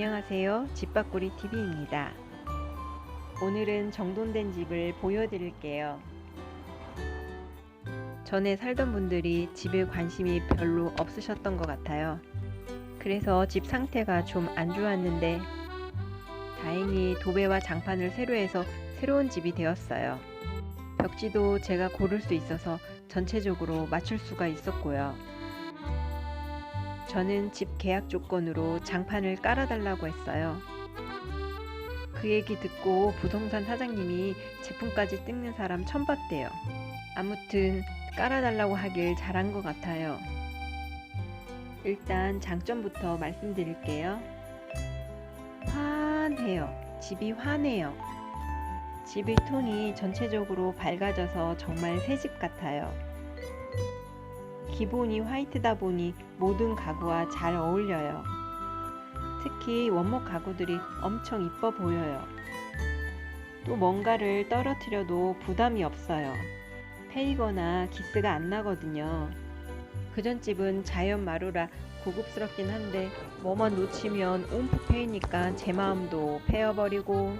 안녕하세요. 집밥구리 TV입니다. 오늘은 정돈된 집을 보여드릴게요. 전에 살던 분들이 집에 관심이 별로 없으셨던 것 같아요. 그래서 집 상태가 좀 안 좋았는데 다행히 도배와 장판을 새로 해서 새로운 집이 되었어요. 벽지도 제가 고를 수 있어서 전체적으로 맞출 수가 있었고요. 저는 집 계약 조건으로 장판을 깔아달라고 했어요. 그 얘기 듣고 부동산 사장님이 제품까지 뜯는 사람 처음 봤대요. 아무튼 깔아달라고 하길 잘한 것 같아요. 일단 장점부터 말씀드릴게요. 환해요. 집이 환해요. 집의 톤이 전체적으로 밝아져서 정말 새 집 같아요. 기본이 화이트다 보니 모든 가구와 잘 어울려요. 특히 원목 가구들이 엄청 이뻐 보여요. 또 뭔가를 떨어뜨려도 부담이 없어요. 패이거나 기스가 안 나거든요. 그전 집은 자연 마루라 고급스럽긴 한데 뭐만 놓치면 온프 패이니까 제 마음도 패여버리고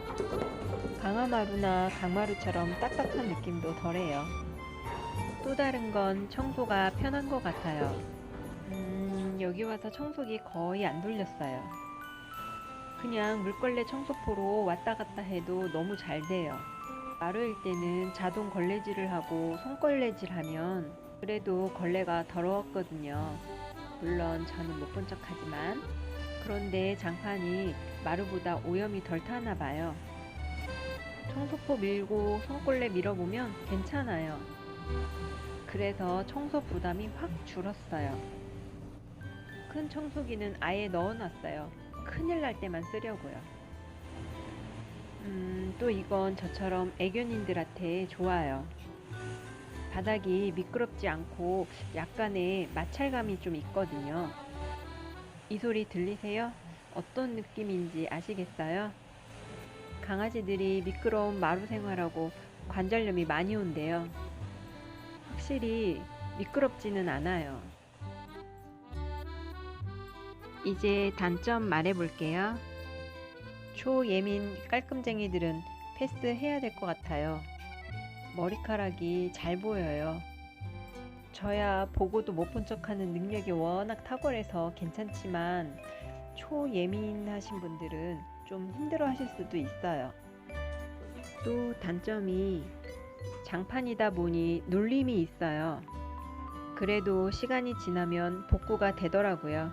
강화마루나 강마루처럼 딱딱한 느낌도 덜해요. 또 다른 건 청소가 편한 것 같아요. 음, 여기 와서 청소기 거의 안 돌렸어요. 그냥 물걸레 청소포로 왔다 갔다 해도 너무 잘 돼요. 마루일 때는 자동 걸레질을 하고 손걸레질 하면 그래도 걸레가 더러웠거든요. 물론 저는 못 본 척 하지만 그런데 장판이 마루보다 오염이 덜 타나 봐요. 청소포 밀고 손걸레 밀어보면 괜찮아요. 그래서 청소 부담이 확 줄었어요. 큰 청소기는 아예 넣어놨어요. 큰일 날 때만 쓰려고요. 음, 또 이건 저처럼 애견인들한테 좋아요. 바닥이 미끄럽지 않고 약간의 마찰감이 좀 있거든요. 이 소리 들리세요? 어떤 느낌인지 아시겠어요? 강아지들이 미끄러운 마루 생활하고 관절염이 많이 온대요. 확실히 미끄럽지는 않아요. 이제 단점 말해볼게요. 초예민 깔끔쟁이들은 패스해야 될 것 같아요. 머리카락이 잘 보여요. 저야 보고도 못 본 척하는 능력이 워낙 탁월해서 괜찮지만 초예민하신 분들은 좀 힘들어 하실 수도 있어요. 또 단점이 장판이다 보니 눌림이 있어요. 그래도 시간이 지나면 복구가 되더라고요.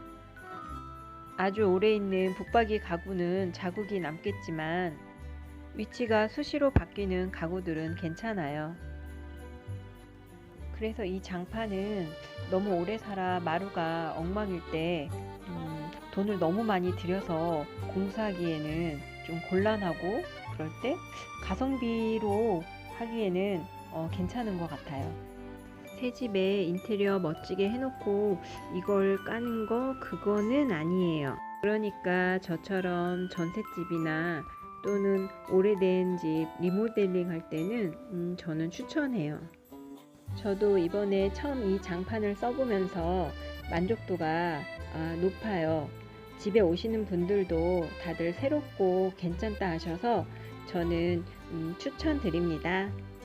아주 오래 있는 붙박이 가구는 자국이 남겠지만 위치가 수시로 바뀌는 가구들은 괜찮아요. 그래서 이 장판은 너무 오래 살아 마루가 엉망일 때 음, 돈을 너무 많이 들여서 공사하기에는 좀 곤란하고 그럴 때 가성비로 하기에는 어, 괜찮은 것 같아요. 새 집에 인테리어 멋지게 해놓고 이걸 까는 거 그거는 아니에요. 그러니까 저처럼 전셋집이나 또는 오래된 집 리모델링 할 때는 음, 저는 추천해요. 저도 이번에 처음 이 장판을 써보면서 만족도가 아, 높아요. 집에 오시는 분들도 다들 새롭고 괜찮다 하셔서 저는 음, 추천드립니다.